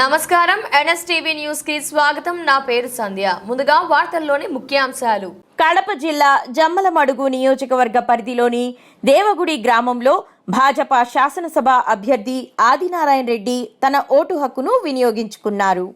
నమస్కారం. ఎన్ఎస్టీవీ న్యూస్కి స్వాగతం. నా పేరు సంధ్య. ముందుగా వార్తల్లోని ముఖ్యాంశాలు. కడప జిల్లా జమ్మలమడుగు నియోజకవర్గ పరిధిలోని దేవగుడి గ్రామంలో భాజపా శాసనసభ అభ్యర్థి ఆదినారాయణ రెడ్డి తన ఓటు హక్కును వినియోగించుకున్నారు.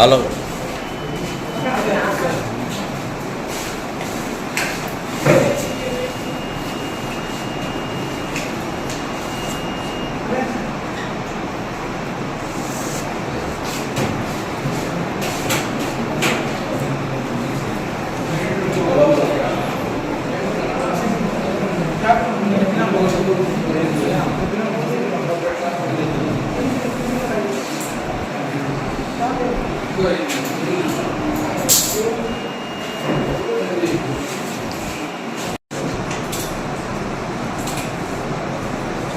Hello. 对嗯